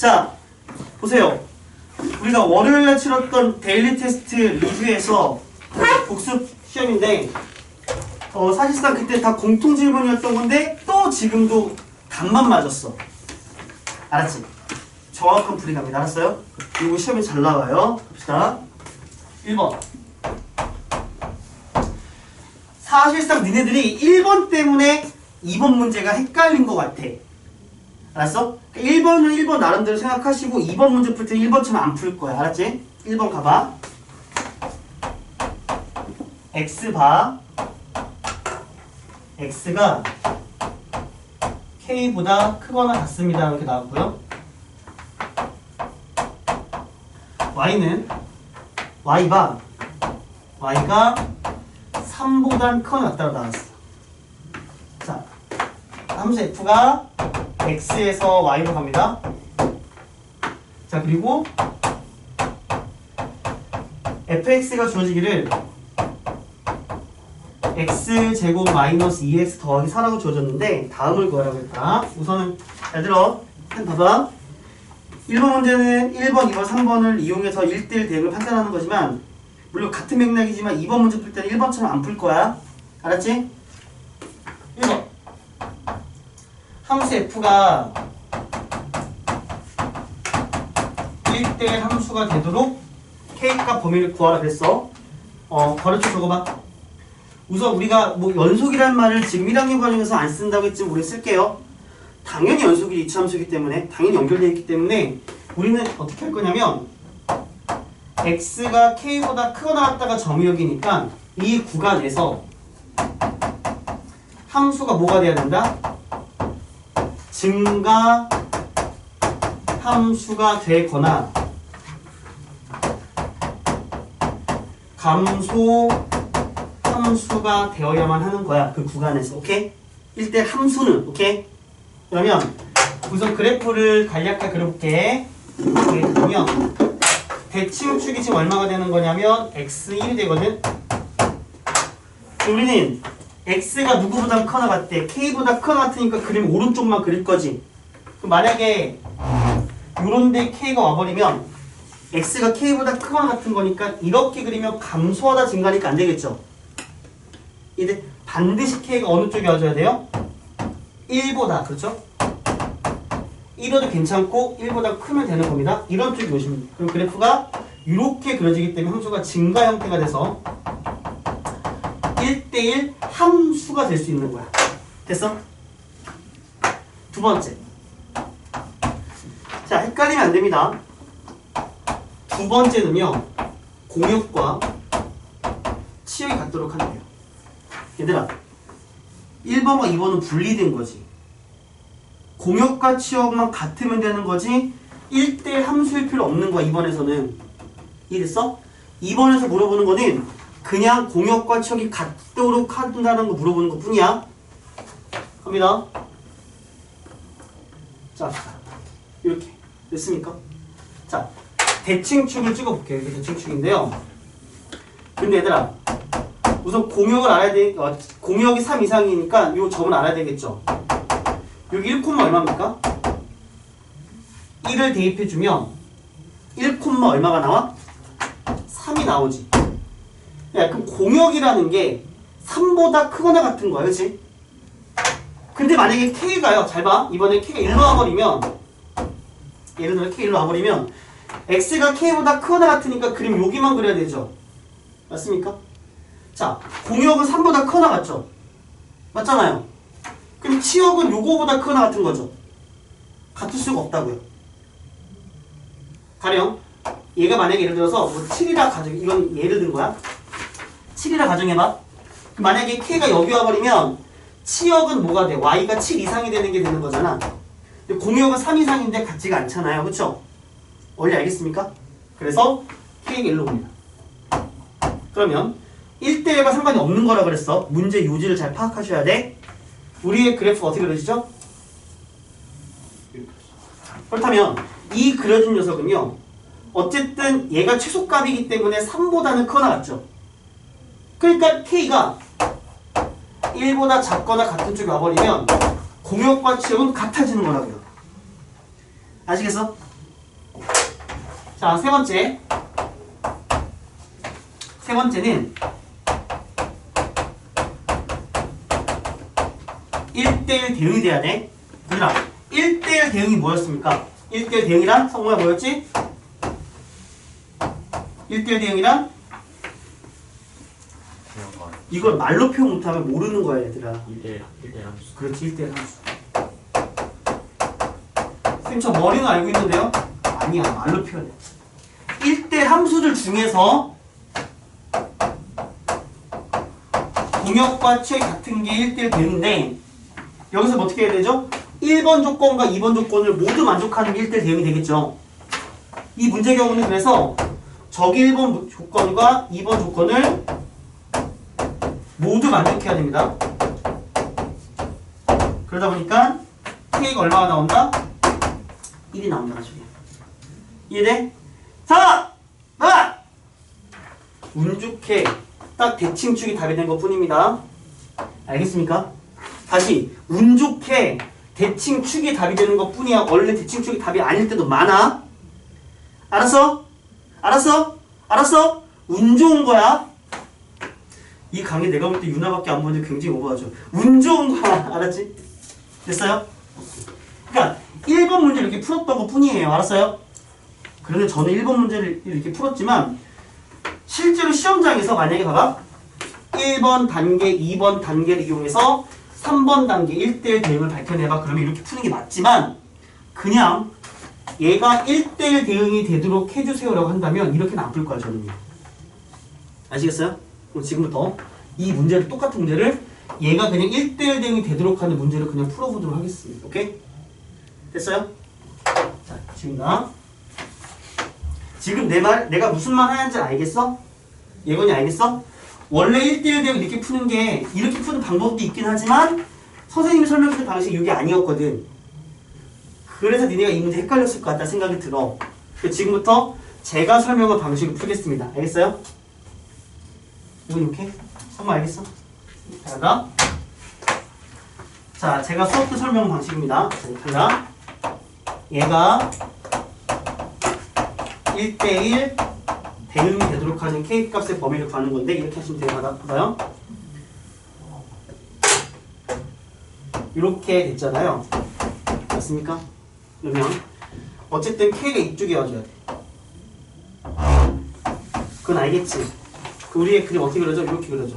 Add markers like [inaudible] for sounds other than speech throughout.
자, 보세요. 우리가 월요일날 치렀던 데일리 테스트 리뷰에서 복습 시험인데 어, 사실상 그때 다 공통 질문이었던 건데 또 지금도 답만 맞았어. 알았지? 정확한 불이갑니다. 알았어요? 이거 시험에 잘 나와요. 봅시다. 1번. 사실상 니네들이 1번 때문에 2번 문제가 헷갈린 것 같아. 알았어? 1번은 1번 나름대로 생각하시고 2번 문제 풀 때 1번처럼 안 풀 거야. 알았지? 1번 가봐. x 봐. x가 k보다 크거나 같습니다. 이렇게 나왔고요. y는 y 봐. y가 3보단 크거나 같다고 나왔어. 자, 함수 f가 x에서 y로 갑니다. 자, 그리고 fx가 주어지기를 x제곱 마이너스 2x 더하기 4라고 주어졌는데 다음을 구하라고 했다. 우선은 잘 들어. 한 봐봐. 1번 문제는 1번, 2번, 3번을 이용해서 1대1 대응을 판단하는 거지만 물론 같은 맥락이지만 2번 문제 풀 때는 1번처럼 안 풀 거야. 알았지? 1번. 함수 f가 1대1 함수가 되도록 k값 범위를 구하라 그랬어. 어, 거르쳐 적어봐. 우선 우리가 뭐 연속이란 말을 지금 1학년 과정에서 안 쓴다고 했지만 우리 쓸게요. 당연히 연속이 이차함수이기 때문에 당연히 연결되어 있기 때문에 우리는 어떻게 할 거냐면 x가 k보다 크거나 같다가 점유역이니까 이 구간에서 함수가 뭐가 돼야 된다? 증가 함수가 되거나 감소 함수가 되어야만 하는 거야. 그 구간에서. 오케이? 1대 함수는. 오케이? 그러면 우선 그래프를 간략하게 그려볼게. 이렇게 그러면 대칭축이 지금 얼마가 되는 거냐면 x1이 되거든. 우리는 x가 누구보다 커나 같대. k보다 커나 같으니까 그림 오른쪽만 그릴 거지. 그럼 만약에 요런데 k가 와버리면 x가 k보다 크거나 같은 거니까 이렇게 그리면 감소하다 증가니까 안 되겠죠. 이제 반드시 k가 어느 쪽에 와줘야 돼요? 1보다 그렇죠? 1호도 괜찮고 1보다 크면 되는 겁니다. 이런 쪽이 돼요. 그럼 그래프가 이렇게 그려지기 때문에 함수가 증가 형태가 돼서 1대1 함수가 될 수 있는 거야. 됐어? 두 번째. 자, 헷갈리면 안 됩니다. 두 번째는요, 공역과 치역이 같도록 한대요. 얘들아, 1번과 2번은 분리된 거지. 공역과 치역만 같으면 되는 거지, 1대1 함수일 필요 없는 거야, 2번에서는. 이해됐어? 2번에서 물어보는 거는 그냥 공역과 치역이 같도록 한다는 거 물어보는 것 뿐이야. 갑니다. 자, 이렇게. 됐습니까? 자, 대칭축을 찍어볼게요. 이게 대칭축인데요. 근데 얘들아, 우선 공역을 알아야 돼. 어, 공역이 3 이상이니까 요 점을 알아야 되겠죠. 여기 1, 얼마입니까? 1을 대입해주면 1, 얼마가 나와? 3이 나오지. 야, 그럼 공역이라는 게 3보다 크거나 같은 거야, 그치? 근데 만약에 K가요, 잘 봐. 이번에 K가 1로 와버리면, 예를 들어 K 1로 와버리면, X가 K보다 크거나 같으니까 그림 여기만 그려야 되죠. 맞습니까? 자, 공역은 3보다 크거나 같죠? 맞잖아요. 그럼 치역은 요거보다 크거나 같은 거죠. 같을 수가 없다고요. 가령 얘가 만약에 예를 들어서 뭐 7이라 가정 이건 예를 든 거야. 7이라 가정해봐. 만약에 K가 여기 와버리면 치역은 뭐가 돼? Y가 7 이상이 되는 게 되는 거잖아. 공역은 3 이상인데 같지가 않잖아요. 그쵸? 원리 알겠습니까? 그래서 K가 1로 옵니다. 그러면 1대1과 상관이 없는 거라 그랬어. 문제 요지를 잘 파악하셔야 돼. 우리의 그래프 어떻게 그려지죠? 그렇다면 이 그려진 녀석은요. 어쨌든 얘가 최소값이기 때문에 3보다는 크거나 같죠. 그러니까 K가 1보다 작거나 같은 쪽에 와버리면 공역과 치역은 같아지는 거라고요. 아시겠어? 자, 세 번째. 세 번째는 1대1 대응이 돼야 돼. 얘들아, 1대1 대응이 뭐였습니까? 1대1 대응이란 성모야 뭐였지? 1대1 대응이란 이걸 말로 표현 못하면 모르는 거야 얘들아. 1대1 1대1 함수. 그렇지 1대1 함수. 선생님 저 머리는 알고 있는데요? 아니야 말로 표현해. 1대1 함수들 중에서 공역과 취역이 같은 게 1대1 대응인데 여기서 뭐 어떻게 해야 되죠? 1번 조건과 2번 조건을 모두 만족하는 게 1대1 대응이 되겠죠. 이 문제 경우는 그래서 저기 1번 조건과 2번 조건을 모두 만족해야 됩니다 그러다 보니까 K가 얼마가 나온다? 1이 나온다 나중에 이해돼? 자! 나! 운 좋게 딱 대칭축이 답이 된 것 뿐입니다 알겠습니까? 다시 운 좋게 대칭축이 답이 되는 것 뿐이야 원래 대칭축이 답이 아닐 때도 많아 알았어? 알았어? 알았어? 운 좋은 거야 이 강의 내가 볼 때 유나밖에 안 보는데 굉장히 오버하죠 운 좋은 거야 알았지? 됐어요? 그러니까 1번 문제를 이렇게 풀었던 것 뿐이에요. 알았어요? 그런데 저는 1번 문제를 이렇게 풀었지만 실제로 시험장에서 만약에 봐봐 1번 단계, 2번 단계를 이용해서 3번 단계 1대1 대응을 밝혀내봐 그러면 이렇게 푸는 게 맞지만 그냥 얘가 1대1 대응이 되도록 해주세요라고 한다면 이렇게는 안 풀 거야 저는요. 아시겠어요? 그럼 지금부터 이 문제를 똑같은 문제를 얘가 그냥 1대1 대응이 되도록 하는 문제를 그냥 풀어보도록 하겠습니다. 오케이? 됐어요? 자, 지금 나 지금 내 말, 내가 무슨 말 하는지 알겠어? 예건이 알겠어? 원래 1대1 대응 이렇게 푸는 게 이렇게 푸는 방법도 있긴 하지만 선생님이 설명해준 방식이 이게 아니었거든. 그래서 니네가 이 문제 헷갈렸을 것 같다 생각이 들어. 지금부터 제가 설명한 방식을 풀겠습니다. 알겠어요? 이건 이렇게? 정말 알겠어? 자, 자, 제가 수업 때 설명 방식입니다. 자, 얘가 1대1 대응이 되도록 하는 k 값의 범위를 구하는 건데 이렇게 하시면 돼요. 봐요. 이렇게 됐잖아요. 맞습니까? 그러면 어쨌든 k가 이쪽에 와줘야 돼. 그건 알겠지? 그 우리의 그림 어떻게 그려져? 이렇게 그려져.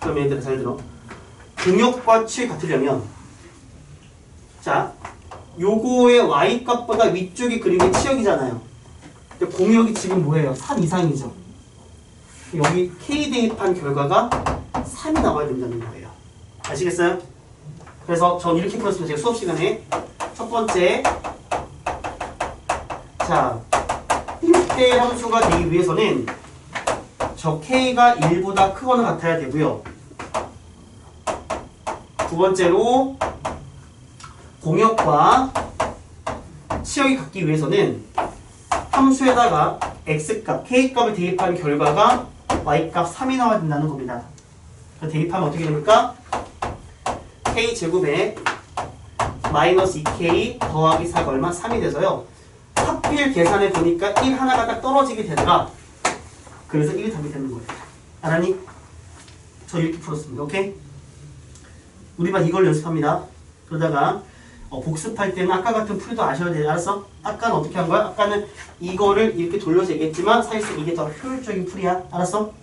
그럼 얘들아 잘 들어. 취이 같으려면 자 요거의 y값보다 위쪽이 그림의 치역이잖아요. 근데 공역이 지금 뭐예요? 3 이상이죠. 여기 k 대입한 결과가 3이 나와야 된다는 거예요. 아시겠어요? 그래서 전 이렇게 풀었습니다. 제가 수업 시간에 첫 번째 자 1대 함수가 되기 위해서는 저 k가 1보다 크거나 같아야 되고요. 두 번째로 공역과 치역이 같기 위해서는 함수에다가 x값, k값을 대입한 결과가 y값 3이 나와야 된다는 겁니다. 그래서 대입하면 어떻게 됩니까? k제곱에 마이너스 2k 더하기 4가 얼마? 3이 돼서요. 합필 계산해 보니까 1 하나가 딱 떨어지게 되더라. 그래서 1이 답이 되는 거예요. 알았니? 저 이렇게 풀었습니다. 오케이? 우리만 이걸 연습합니다. 그러다가 어, 복습할 때는 아까 같은 풀도 아셔야 돼요. 알았어? 아까는 어떻게 한 거야? 아까는 이거를 이렇게 돌려서 얘기했지만 사실상 이게 더 효율적인 풀이야. 알았어?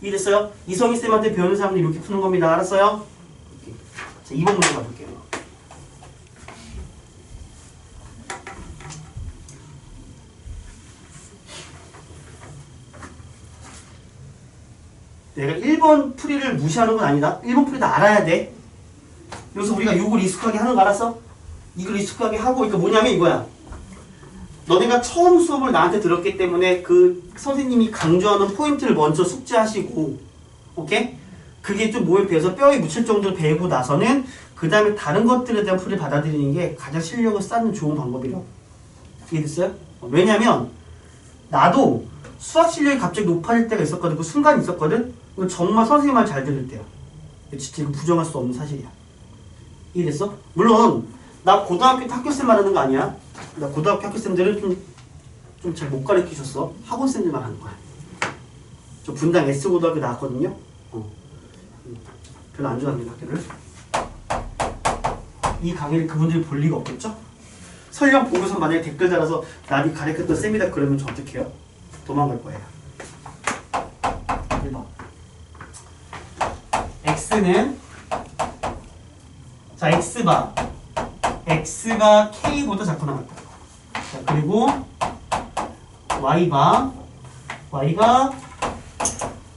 이해됐어요? 이성희 쌤한테 배우는 사람들 이렇게 푸는 겁니다. 알았어요? 오케이. 자, 2번 문제 가볼게요. 내가 1번 풀이를 무시하는 건 아니다. 1번 풀이도 알아야 돼. 여기서 우리가 이걸 익숙하게 하는 거 알았어? 이걸 익숙하게 하고 그러니까 뭐냐면 이거야. 너네가 처음 수업을 나한테 들었기 때문에 그 선생님이 강조하는 포인트를 먼저 숙지하시고 오케이? 그게 좀 몸에 배서 뼈에 묻힐 정도로 배우고 나서는 그 다음에 다른 것들에 대한 풀을 받아들이는 게 가장 실력을 쌓는 좋은 방법이라고 이해됐어요? 왜냐면 나도 수학 실력이 갑자기 높아질 때가 있었거든 그 순간이 있었거든 정말 선생님 말 잘 들을 때야 진짜 이거 부정할 수 없는 사실이야 이해됐어? 물론 나 고등학교 때 학교쌤 말하는 거 아니야 나 고등학교 학교쌤들은 좀, 좀 잘 못 가르치셨어. 학원생들만 하는 거야. 저 분당 S고등학교 나왔거든요. 어. 음, 별로 안 좋아합니다, 학교를. 이 강의를 그분들이 볼 리가 없겠죠? 설령 보고서 만약에 댓글 달아서 나니 가르쳤던 쌤이다 그러면 저 어떻게 해요? 도망갈 거예요. 1번. X는 자 x바 x가 k보다 작거나 같다. 자 그리고 y바 y가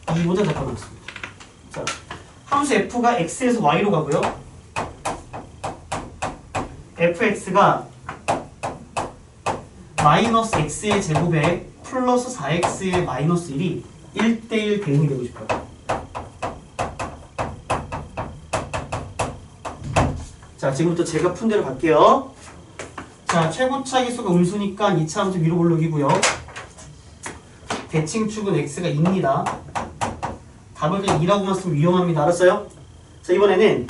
2보다 작거나 같습니다. 자 함수 f가 x에서 y로 가고요. fx가 마이너스 x의 제곱에 플러스 4x의 마이너스 1이 1대1 대응이 되고 싶어요. 자, 지금부터 제가 푼 대로 갈게요. 자, 최고차 기수가 음수니까 2차 함수 위로 올르기고요. 대칭축은 x가 2입니다. 답을 그냥 2라고만 쓰면 위험합니다. 알았어요? 자, 이번에는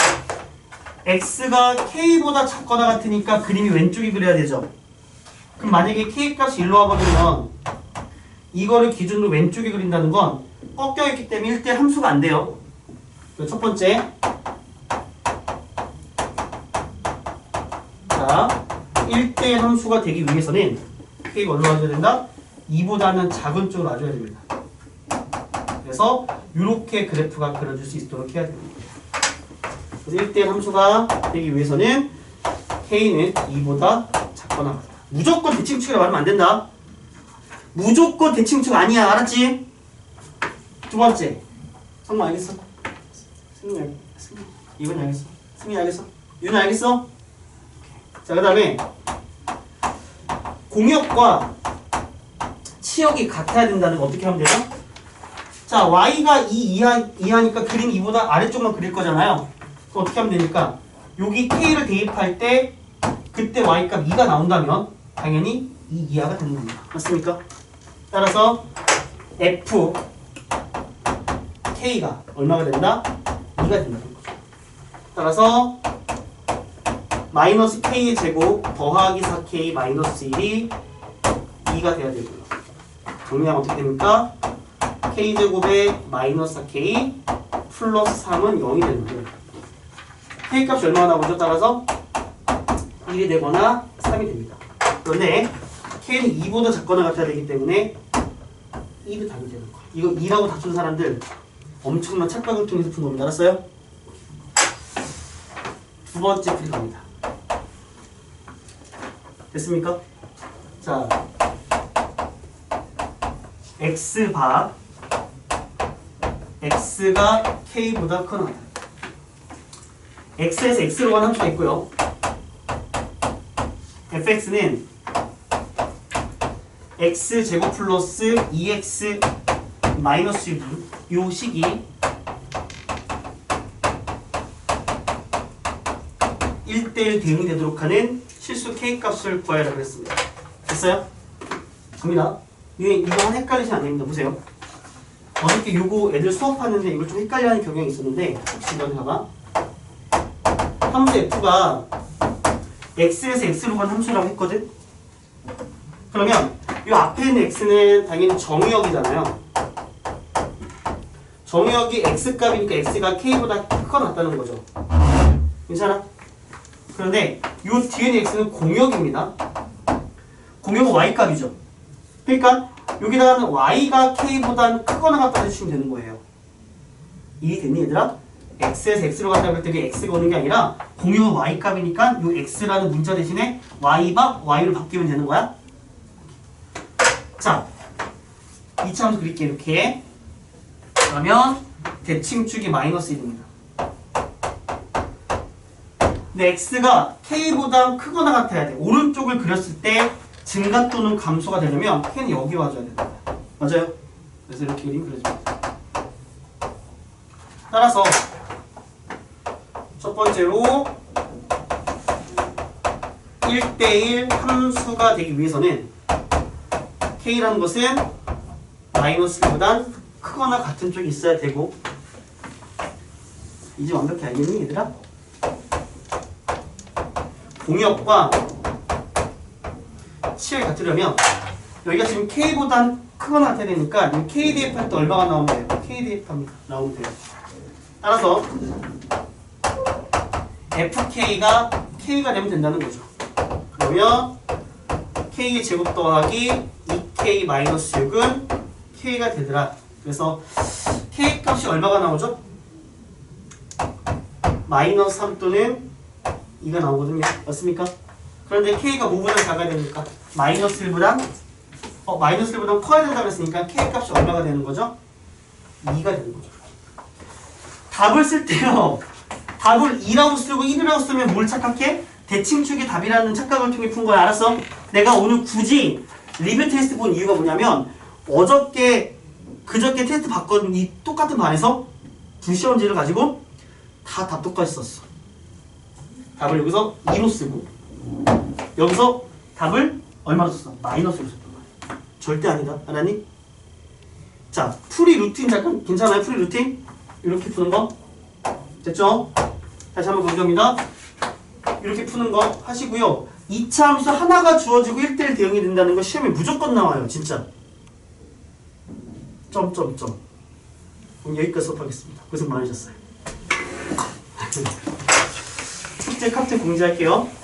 x가 k보다 작거나 같으니까 그림이 왼쪽이 그려야 되죠. 그럼 만약에 k 값이 1로 와버리면 이거를 기준으로 왼쪽에 그린다는 건 꺾여있기 때문에 1대 함수가 안 돼요. 그첫 번째 자 1대 함수가 되기 위해서는 k가 얼마 와줘야 된다? 2보다는 작은 쪽으로 와줘야 됩니다. 그래서 이렇게 그래프가 그려질 수 있도록 해야 됩니다. 그래서 1대 함수가 되기 위해서는 k는 2보다 작거나 같다. 무조건 대칭축이라고 말하면 안 된다. 무조건 대칭축 아니야. 알았지? 두 번째. 성모 알겠어? 승민 알 승민. 이건 알겠어? 승민 알겠어? 윤 알겠어? 자, 그 다음에 공역과 치역이 같아야 된다는 거 어떻게 하면 되죠? 자, y가 2 이하, 이하니까 그림 2보다 아래쪽만 그릴 거잖아요. 그럼 어떻게 하면 되니까 여기 k를 대입할 때 그때 y값 2가 나온다면 당연히 2 이하가 되는 겁니다. 맞습니까? 따라서 f k가 얼마가 된다? 2가 된다는 거죠. 따라서 마이너스 k의 제곱 더하기 4k 마이너스 1이 2가 돼야 되고요. 정리하면 어떻게 됩니까? k 제곱에 마이너스 4k 플러스 3은 0이 되는 거예요. k 값이 얼마나 나오죠? 따라서 1이 되거나 3이 됩니다. 그런데 k는 2보다 작거나 같아야 되기 때문에 1이 답이 되는 거예요. 이거 2라고 다툰 사람들 엄청난 착각을 통해서 푼 겁니다. 알았어요? 두 번째 풀이 갑니다. 됐습니까? 자, x바 x가 k보다 크거나 x에서 x로 가는 함수가 있고요. fx는 x 제곱 플러스 2x 마이너스 6, 요 식이 1대1 대응이 되도록 하는 실수 k 값을 구하라 그랬습니다. 됐어요? 갑니다. 이게 이거 헷갈리시면 안 됩니다. 보세요. 어저께 요거 애들 수업하는데 이걸 좀 헷갈려하는 경향이 있었는데 혹시 이건 봐봐. 함수 f가 x에서 x로 간 함수라고 했거든? 그러면 이 앞에 있는 x는 당연히 정의역이잖아요. 정의역이 x값이니까 x가 k보다 크거나 같다는 거죠. 괜찮아? 그런데 이 뒤에 x는 공역입니다. 공역은 y값이죠. 그러니까 여기다가는 y가 k보다 크거나 같다 해주시면 되는 거예요. 이해됐니 얘들아? x에서 x로 간다고 할때 그게 x가 오는 게 아니라 공역은 y값이니까 이 x라는 문자 대신에 y가 y로 바뀌면 되는 거야. 자, 2차 함수 그릴게 이렇게. 그러면 대칭축이 마이너스 1입니다. 근데 x가 k보다 크거나 같아야 돼. 오른쪽을 그렸을 때 증가 또는 감소가 되려면 k는 여기 와줘야 된다. 맞아요? 그래서 이렇게 그림 그려줍니다. 따라서 첫 번째로 1대1 함수가 되기 위해서는 k라는 것은 마이너스 1보단 크거나 같은 쪽이 있어야 되고 이제 완벽히 알겠니 얘들아? 공역과 치역이 같으려면 여기가 지금 K보다 크거나 되니까 이 KDF 할 때 얼마가 나오면 돼요? KDF. 나오면 돼요. 따라서 FK가 K가 되면 된다는 거죠. 그러면 K의 제곱 더하기 2K 마이너스 6은 K가 되더라. 그래서 K 값이 얼마가 나오죠? 마이너스 3 또는 2가 나오거든요. 맞습니까? 그런데 K가 5보다 작아야 되니까 마이너스 1보다 어, 마이너스 1보다 커야 된다고 했으니까 K 값이 얼마가 되는 거죠? 2가 되는 거죠. 답을 쓸 때요. 답을 2라고 쓰고 1이라고 쓰면 뭘 착각해? 대칭축이 답이라는 착각을 통해 푼 거야. 알았어? 내가 오늘 굳이 리뷰 테스트 본 이유가 뭐냐면 어저께 그저께 테스트 봤거든 이 똑같은 반에서 두 시험지를 가지고 다 답 똑같이 썼어. 답을 여기서 2로 쓰고 여기서 답을 얼마로 썼어? 마이너스로 썼단 말이야. 절대 아니다. 알았니? 자, 프리 루틴 잠깐 괜찮아요? 프리 루틴? 이렇게 푸는 거? 됐죠? 다시 한번 강조합니다. 이렇게 푸는 거 하시고요. 2차 함수 하나가 주어지고 1대1 대응이 된다는 거 시험에 무조건 나와요. 진짜. 점점점. 그럼 여기까지 수업하겠습니다. 고생 많으셨어요. [laughs] 숙제 카트 공지할게요.